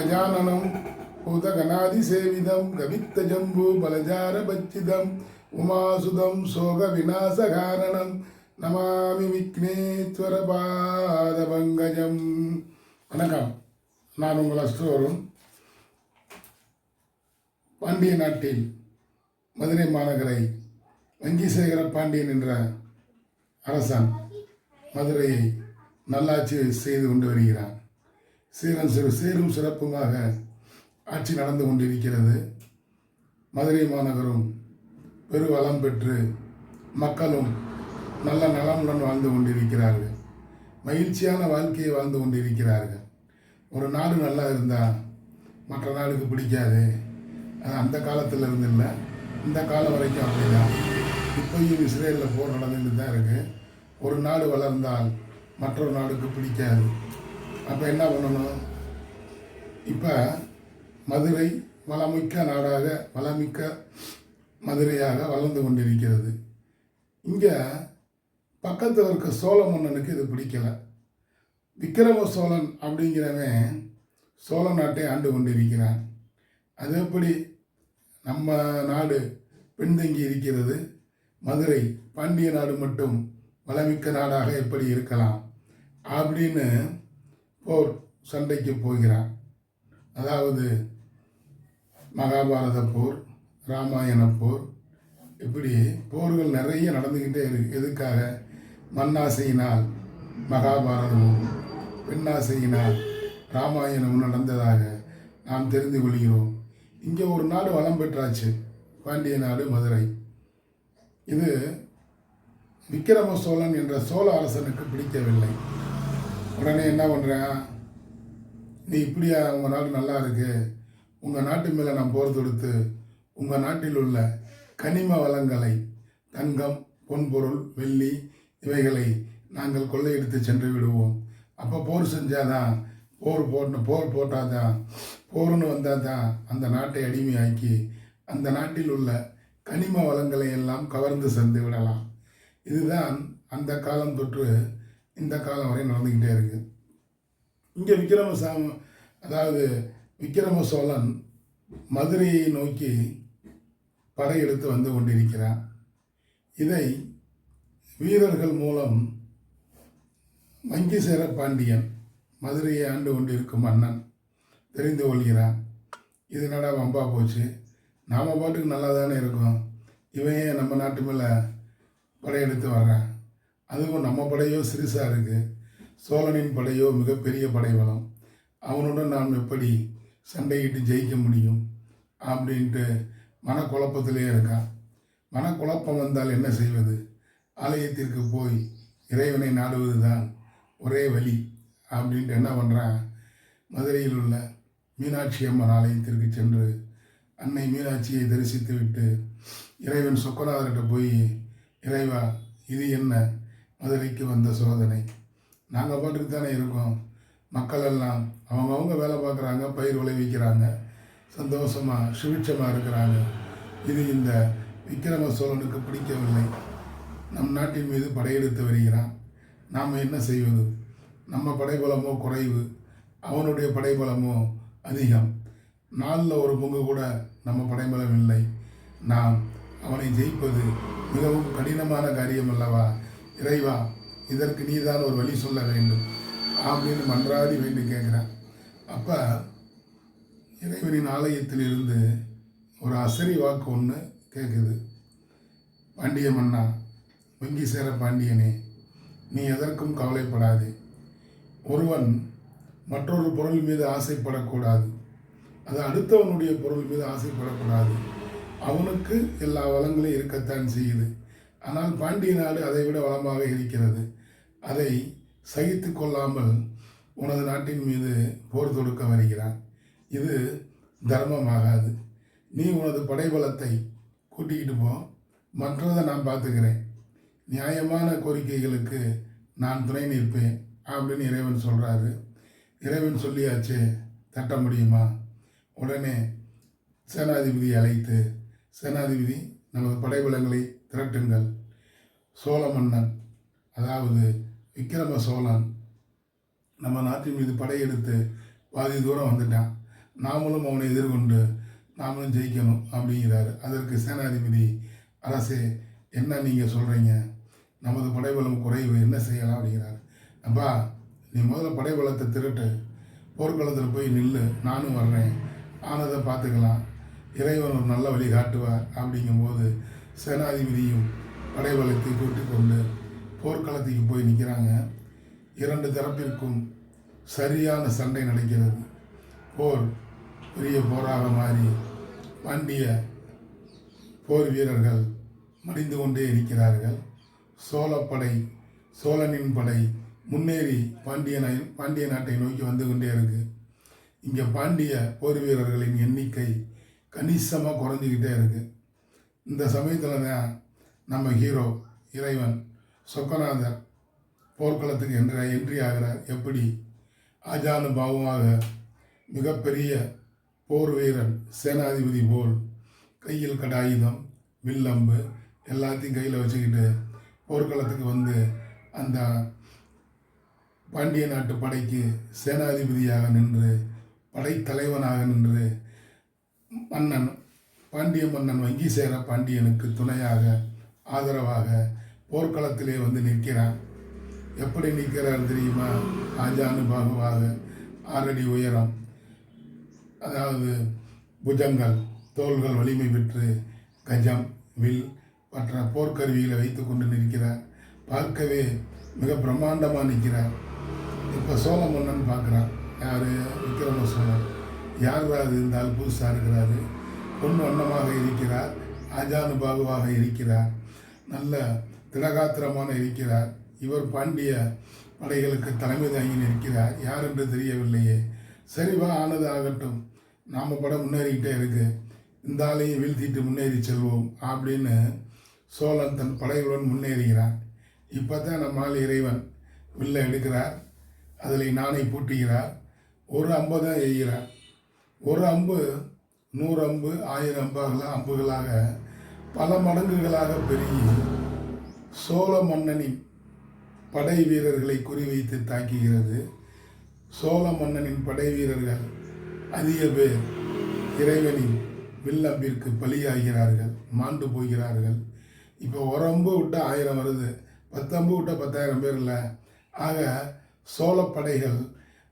கஜானனம் பூதகணாதிசேவிதம் கவித்த ஜம்பு பலஜார பச்சிதம் உமாசுதம் சோக விநாசகாரணம் நமாமி விக்னேஸ்வர பாதபங்கஜம் வணக்கம். நான் உங்கள் அஸ்தோரும் பாண்டிய நாட்டில் மதுரை மாநகரை வங்கிசேகர பாண்டியன் என்ற அரசன் மதுரையை நல்லாட்சி செய்து கொண்டு வருகிறான். சீரன் சிறு சீரும் சிறப்புமாக ஆட்சி நடந்து கொண்டிருக்கிறது. மதுரை மாநகரும் பெருவளம் பெற்று மக்களும் நல்ல நலமுடன் வாழ்ந்து கொண்டிருக்கிறார்கள். மகிழ்ச்சியான வாழ்க்கையை வாழ்ந்து கொண்டிருக்கிறார்கள். ஒரு நாடு நல்லா இருந்தால் மற்ற நாடுக்கு பிடிக்காது. அது அந்த காலத்தில் இருந்து இல்லை இந்த காலம் வரைக்கும் அப்படிதான். இப்போயும் இஸ்ரேலில் போர் நடந்துட்டு தான் இருக்குது ஒரு நாடு வளர்ந்தால் மற்றொரு நாடுக்கு பிடிக்காது. அப்போ என்ன பண்ணணும்? இப்போ மதுரை வளமிக்க நாடாக வளமிக்க மதுரையாக வளர்ந்து கொண்டிருக்கிறது. இங்கே பக்கத்தில் இருக்க சோழ மன்னனுக்கு இது பிடிக்கல. விக்கிரம சோழன் அப்படிங்கிறவன் சோழ நாட்டை ஆண்டு கொண்டிருக்கிறான். அது எப்படி நம்ம நாடு பின்தங்கி இருக்கிறது? மதுரை பாண்டிய நாடு மட்டும் வளமிக்க நாடாக எப்படி இருக்கலாம்? அப்படின்னு போர் சண்டைக்கு போகிறான் அதாவது மகாபாரத போர் ராமாயண போர் இப்படி போர்கள் நிறைய நடந்துக்கிட்டே இருக்கு. எதுக்காக? மண்ணாசையினால் மகாபாரதமும் பெண்ணாசையினால் ராமாயணமும் நடந்ததாக நாம் தெரிந்து கொள்கிறோம். இங்கே ஒரு நாடு வளம் பெற்றாச்சு. பாண்டிய நாடு மதுரை. இது விக்கிரம சோழன் என்ற சோழ அரசனுக்கு பிடிக்கவில்லை. உடனே என்ன பண்ணுறேன் நீ இப்படியா உங்கள் நாடு நல்லா இருக்கு. உங்கள் நாட்டு மேலே நான் போர் தொடுத்து உங்கள் நாட்டில் உள்ள கனிம வளங்களை தங்கம் பொன்பொருள் வெள்ளி இவைகளை நாங்கள் கொள்ளையெடுத்து சென்று விடுவோம். அப்போ போர் செஞ்சாதான் போர் போட்டு போர் போட்டாதான் போர்னு வந்தால் தான் அந்த நாட்டை அடிமையாக்கி அந்த நாட்டில் உள்ள கனிம வளங்களை எல்லாம் கவர்ந்து சென்று விடலாம். இதுதான் அந்த காலம் தொற்று. இந்த காலம் வரை நடந்துக்கிட்டே இருக்கு. இங்கே விக்ரம சாம அதாவது விக்ரம சோழன் மதுரையை நோக்கி படையெடுத்து வந்து கொண்டிருக்கிறான் இதை வீரர்கள் மூலம் வங்கிசேர பாண்டியன் மதுரையை ஆண்டு கொண்டிருக்கும் மன்னன் தெரிந்து கொள்கிறான் இது என்னடா வம்பா போச்சு? நாம் பாட்டுக்கு நல்லா தானே இருக்கோம். இவன் நம்ம நாட்டு மேலே படையெடுத்து வர்றான் அதுவும் நம்ம படையோ சிறுசாக இருக்குது சோழனின் படையோ மிகப்பெரிய படைபலம் அவனுடன் நாம் எப்படி சண்டையிட்டு ஜெயிக்க முடியும்? அப்படின்ட்டு மனக்குழப்பத்திலே இருக்கான் மனக்குழப்பம் வந்தால் என்ன செய்வது? ஆலயத்திற்கு போய் இறைவனை நாடுவது தான் ஒரே வழி. அப்படின்ட்டு என்ன பண்ணுறான் மதுரையில் உள்ள மீனாட்சி அம்மன் ஆலயத்திற்கு சென்று அன்னை மீனாட்சியை தரிசித்து விட்டு இறைவன் சொக்கநாதர்கிட்ட போய் இறைவா இது என்ன? மதுரைக்கு வந்த சோதனை. நாங்கள் பாட்டுக்கு தானே இருக்கோம். மக்கள் எல்லாம் அவங்கவுங்க வேலை பார்க்குறாங்க பயிர் விளைவிக்கிறாங்க சந்தோஷமாக சுபிட்சமாக இருக்கிறாங்க. இது இந்த விக்ரம சோழனுக்கு பிடிக்கவில்லை. நம் நாட்டின் மீது படையெடுத்து வருகிறான். நாம் என்ன செய்வது? நம்ம படைபலமோ குறைவு? அவனுடைய படைபலமோ அதிகம். நாளில் ஒரு பங்கு கூட நம்ம படைபலம் இல்லை நாம் அவனை ஜெயிப்பது மிகவும் கடினமான காரியம் அல்லவா? இறைவா இதற்கு நீதான் ஒரு வழி சொல்ல வேண்டும். அப்படின்னு மன்றாடி வேண்டி கேட்குறேன் அப்போ இறைவனின் ஆலயத்திலிருந்து ஒரு அசரி வாக்கு ஒன்று கேட்குது பாண்டிய மன்னா வங்கி சேர பாண்டியனே நீ எதற்கும் கவலைப்படாதே. ஒருவன் மற்றொரு பொருள் மீது ஆசைப்படக்கூடாது. அது அடுத்தவனுடைய பொருள் மீது ஆசைப்படக்கூடாது. அவனுக்கு எல்லா வளங்களும் இருக்கத்தான் செய்யுது. ஆனால் பாண்டிய நாடு அதை விட வளமாக இருக்கிறது. அதை சகித்து கொள்ளாமல் உனது நாட்டின் மீது போர் தொடுக்க வருகிறான். இது தர்மமாகாது. நீ உனது படைபலத்தை கூட்டிக்கிட்டு போ. மற்றதை நான் பார்த்துக்கிறேன். நியாயமான கோரிக்கைகளுக்கு நான் துணை நிற்பேன் அப்படின்னு இறைவன் சொல்கிறாரு இறைவன் சொல்லியாச்சு தட்ட முடியுமா? உடனே சேனாதிபதி அழைத்து சேனாதிபதி நமது படைபலங்களை திரட்டுங்கள். சோழ மன்னன் அதாவது விக்கிரம சோழன் நம்ம நாட்டின் மீது படையெடுத்து பாதி தூரம் வந்துட்டான். நாமளும் அவனை எதிர்கொண்டு நாமளும் ஜெயிக்கணும் அப்படிங்கிறாரு. அதற்கு சேனாதிபதி அரசே என்ன நீங்கள் சொல்கிறீங்க நமது படைபலம் குறைவு என்ன செய்யலாம்? அப்படிங்கிறாரு. அப்பா நீ முதல்ல படைபலத்தை திருட்டு போர்க்களத்தில் போய் நில்லு நானும் வர்றேன். ஆனதை பார்த்துக்கலாம். இறைவன் ஒரு நல்ல வழி காட்டுவார் அப்படிங்கும்போது சேனாதிபதியும் படைபலத்தை கூட்டிக் கொண்டு போர்க்களத்துக்கு போய் நிற்கிறாங்க இரண்டு தரப்பிற்கும் சரியான சண்டை நடக்கிறது. போர் பெரிய போராக மாறி பாண்டிய போர் வீரர்கள் மடிந்து கொண்டே இருக்கிறார்கள். சோழப்படை சோழனின் படை முன்னேறி பாண்டிய பாண்டிய நாட்டை நோக்கி வந்து கொண்டே இருக்கு. இங்கே பாண்டிய போர் வீரர்களின் எண்ணிக்கை கணிசமாக குறைஞ்சிக்கிட்டே இருக்குது இந்த சமயத்தில் தான் நம்ம ஹீரோ இறைவன் சொக்கநாதர் போர்க்களத்துக்கு என்ற என்ட்ரி ஆகிறார் எப்படி ஆஜானு பாவமாக மிகப்பெரிய போர் வீரன் சேனாதிபதி போல் கையில் கடாயுதம் வில்லம்பு எல்லாத்தையும் கையில் வச்சுக்கிட்டு போர்க்களத்துக்கு வந்து அந்த பாண்டிய நாட்டு படைக்கு சேனாதிபதியாக நின்று படைத்தலைவனாக நின்று மன்னன் பாண்டிய மன்னன் வங்கி சேர பாண்டியனுக்கு துணையாக ஆதரவாக போர்க்களத்திலே வந்து நிற்கிறான். எப்படி நிற்கிறார் தெரியுமா? ஆஜானு பாகுவாக ஆறடி உயரம். அதாவது புஜங்கள் தோள்கள் வலிமை பெற்று கஜம் வில் மற்ற போர்க்கருவிகளை வைத்து கொண்டு நிற்கிறார். பார்க்கவே மிக பிரம்மாண்டமாக நிற்கிறார். இப்போ சோழ மன்னன் பார்க்குறான். யார்? விக்ரம சோழன். யார் அது இருந்தால் புதுசாக இருக்கிறாரு. பொன் வண்ணமாக இருக்கிறார். ஆஜானுபாகுவாக இருக்கிறார். நல்ல திடகாத்திரமான இருக்கிறார். இவர் பாண்டிய படைகளுக்கு தலைமை தாங்கி நிற்கிறார். யார் என்று தெரியவில்லையே. சரிவா ஆனது ஆகட்டும். நாம் படம் முன்னேறிக்கிட்டே இருக்கு. இந்த ஆளையும் வீழ்த்திட்டு முன்னேறி செல்வோம் அப்படின்னு சோழன் தன் படைகளுடன் முன்னேறுகிறான். இப்போ தான் நம்மால் இறைவன் வில்ல எடுக்கிறார். அதில் நாணை பூட்டுகிறார். ஒரு ஐம்பதாக தான் எய்கிறார். ஒரு அம்பு நூறு அம்பு ஆயிரம் அம்புகளாக அம்புகளாக பல மடங்குகளாக பெருகி சோழ மன்னனின் படை வீரர்களை குறிவைத்து தாக்குகிறது. சோழ மன்னனின் படை வீரர்கள் அதிக பேர் இறைவனின் வில்லம்பிற்கு பலியாகிறார்கள் மாண்டு போகிறார்கள். இப்போ ஒரு அம்பு விட்டால் ஆயிரம் வருது. பத்தம்பு விட்ட விட்டால் பத்தாயிரம் பேர் இல்லை. ஆக சோழப்படைகள்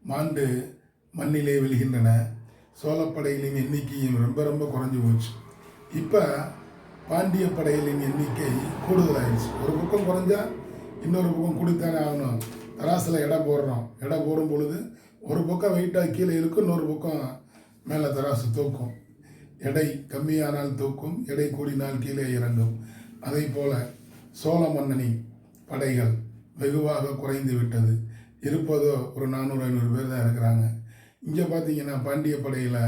மாண்டு மண்ணிலே விழுகின்றன. சோழப்படைகளின் எண்ணிக்கையும் ரொம்ப ரொம்ப குறைஞ்சி போச்சு. இப்போ பாண்டிய படைகளின் எண்ணிக்கை கூடுதலாயிடுச்சு. ஒரு பக்கம் குறைஞ்சா இன்னொரு பக்கம் கூடித்தானே ஆகணும். தராசில் எடை போடுறோம். எடை போடும் பொழுது ஒரு பக்கம் வெயிட்டாக கீழே இருக்கும் இன்னொரு பக்கம் மேலே தராசு தூக்கும். எடை கம்மியானால் தூக்கும் எடை கூடினால் கீழே இறங்கும். அதே போல சோழ மன்னனின் படைகள் வெகுவாக குறைந்து விட்டது. இருப்பதோ ஒரு நானூறு ஐநூறு பேர் தான் இருக்கிறாங்க. இங்கே பார்த்தீங்கன்னா பாண்டிய படையில்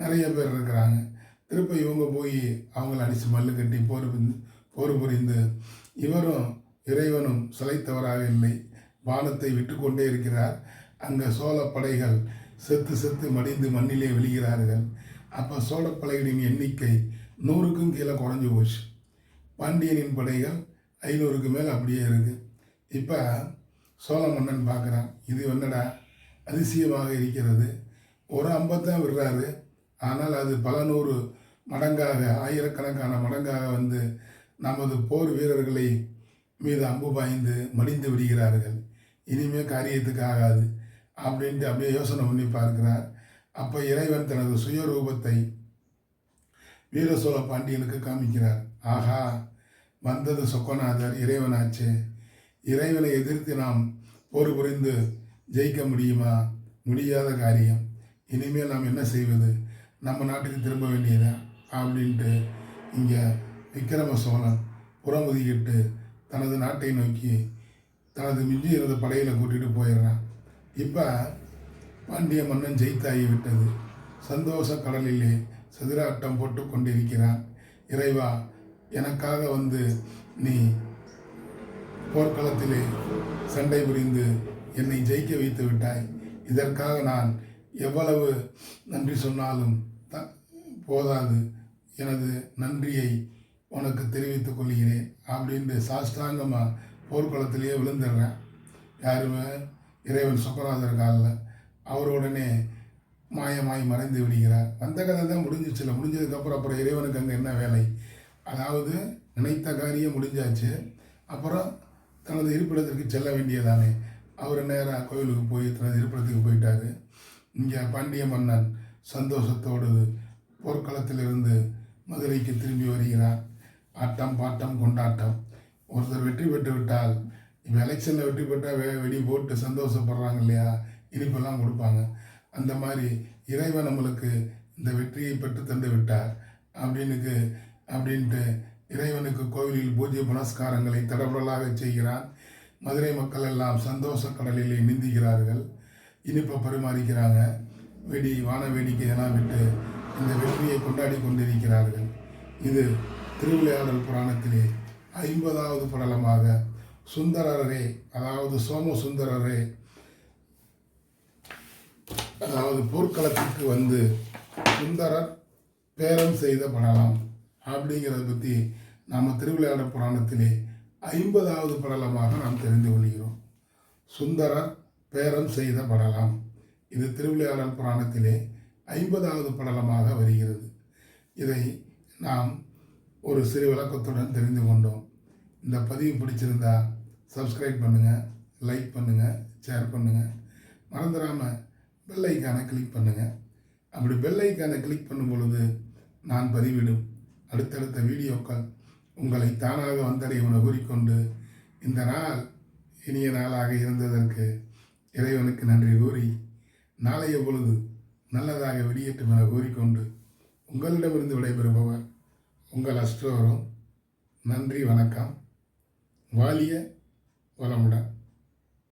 நிறைய பேர் இருக்கிறாங்க. திருப்ப இவங்க போய் அவங்கள அடித்து மல்லு கட்டி போர் போர் புரிந்து இவரும் இறைவனும் சிலைத்தவராக இல்லை. வானத்தை விட்டு கொண்டே இருக்கிறார். அங்கே சோழ படைகள் செத்து செத்து மடிந்து மண்ணிலே விழுகிறார்கள். அப்போ சோழ படைகளின் எண்ணிக்கை நூறுக்கும் கீழே குறைஞ்சி போச்சு. பாண்டியனின் படைகள் ஐநூறுக்கு மேலே அப்படியே இருக்குது இப்போ சோழ மன்னன் பார்க்குறான் இது என்னடா அதிசயமாக இருக்கிறது. ஒரு அம்பத்தான் விடுறாரு. ஆனால் அது பல நூறு மடங்காக ஆயிரக்கணக்கான மடங்காக வந்து நமது போர் வீரர்களை மீது அம்பு பாய்ந்து மடிந்து விடுகிறார்கள். இனிமே காரியத்துக்கு ஆகாது அப்படின்ட்டு அப்படியே யோசனை பண்ணி பார்க்கிறார். அப்போ இறைவன் தனது சுயரூபத்தை வீர சோழ பாண்டியனுக்கு காமிக்கிறார். ஆஹா வந்தது சொக்கநாதர் இறைவனாச்சே. இறைவனை எதிர்த்து நாம் போர் புரிந்து ஜெயிக்க முடியுமா? முடியாத காரியம். இனிமேல் நாம் என்ன செய்வது? நம்ம நாட்டுக்கு திரும்ப வேண்டியதா அப்படின்ட்டு இங்கே விக்ரம சோழன் புறமுதுகிட்டு தனது நாட்டை நோக்கி தனது மிஞ்சி இருந்த படையில் கூட்டிகிட்டு போயிடுறான். இப்போ பாண்டிய மன்னன் ஜெயித்தாகி விட்டது. சந்தோஷ கடலிலே சதுராட்டம் போட்டு கொண்டிருக்கிறான். இறைவா எனக்காக வந்து நீ போர்க்களத்திலே சண்டை புரிந்து என்னை ஜெயிக்க வைத்து விட்டாய். இதற்காக நான் எவ்வளவு நன்றி சொன்னாலும் த போதாது. எனது நன்றியை உனக்கு தெரிவித்துக் கொள்கிறேன் அப்படின்ட்டு சாஷ்டாங்கமாக போர்க்குளத்திலேயே விழுந்துடுறேன். யாருமே இறைவன் சுக்கராதர் காலில் அவர் உடனே மாயமாய் மறைந்து விடுகிறார். அந்த கதை தான் முடிஞ்சிச்சுல. முடிஞ்சதுக்கப்புறம் அப்புறம் இறைவனுக்கு அங்கே என்ன வேலை? அதாவது நினைத்த காரியம் முடிஞ்சாச்சு. அப்புறம் தனது இருப்பிடத்திற்கு செல்ல வேண்டியதானே. அவர் நேராக கோயிலுக்கு போய் தனது இருப்பிடத்துக்கு போயிட்டார். இங்கே பாண்டிய மன்னன் சந்தோஷத்தோடு போர்க்களத்திலிருந்து மதுரைக்கு திரும்பி வருகிறார். ஆட்டம் பாட்டம் கொண்டாட்டம். ஒருத்தர் வெற்றி பெற்று விட்டால் இப்போ எலெக்ஷனில் வெற்றி பெற்றால் வே வெடி போட்டு சந்தோஷப்படுறாங்க இல்லையா? இனிப்பெல்லாம் கொடுப்பாங்க. அந்த மாதிரி இறைவன் நம்மளுக்கு இந்த வெற்றியை பெற்று தந்து விட்டார். அப்படின்னுக்கு அப்படின்ட்டு இறைவனுக்கு கோவிலில் பூஜை புனஸ்காரங்களை தடபடலாக செய்கிறான். மதுரை மக்கள் எல்லாம் சந்தோஷ கடலிலே நீந்துகிறார்கள் இனிப்பை பரிமாறிக்கிறாங்க. வெடி வான வேடிக்கையெல்லாம் விட்டு இந்த வெற்றியை கொண்டாடி கொண்டிருக்கிறார்கள். இது திருவிளையாடல் புராணத்திலே ஐம்பதாவது படலமாக சுந்தரரே அதாவது சோமசுந்தரரே அதாவது போர்க்களத்திற்கு வந்து சுந்தரர் பேரம் செய்த படலம். அப்படிங்கிறத பற்றி நாம் திருவிளையாடல் புராணத்திலே ஐம்பதாவது படலமாக நாம் தெரிந்து கொள்கிறோம். சுந்தரர் பேரம் செய்த படலம். இது திருவிளையாடல் புராணத்திலே ஐம்பதாவது படலமாக வருகிறது. இதை நாம் ஒரு சிறு விளக்கத்துடன் தெரிந்து கொண்டோம். இந்த பதிவு பிடிச்சிருந்தா சப்ஸ்கிரைப் பண்ணுங்கள் லைக் பண்ணுங்கள் ஷேர் பண்ணுங்கள் மறந்துடாமல் பெல் ஐக்கானை கிளிக் பண்ணுங்கள் அப்படி பெல் ஐக்கானை கிளிக் பண்ணும் பொழுது நான் பதிவிடும். அடுத்தடுத்த வீடியோக்கள் உங்களை தானாக வந்தடைய உணவு கூறிக்கொண்டு இந்த நாள் இனிய நாளாக இருந்ததற்கு இறைவனுக்கு நன்றி கூறி நாளைய பொழுது நல்லதாக வெளியேற்றும் என கூறிக்கொண்டு உங்களிடமிருந்து விடைபெறுபவர் உங்கள் அஸ்ட்ரோரும் நன்றி வணக்கம். வாலிய வளமுடன்.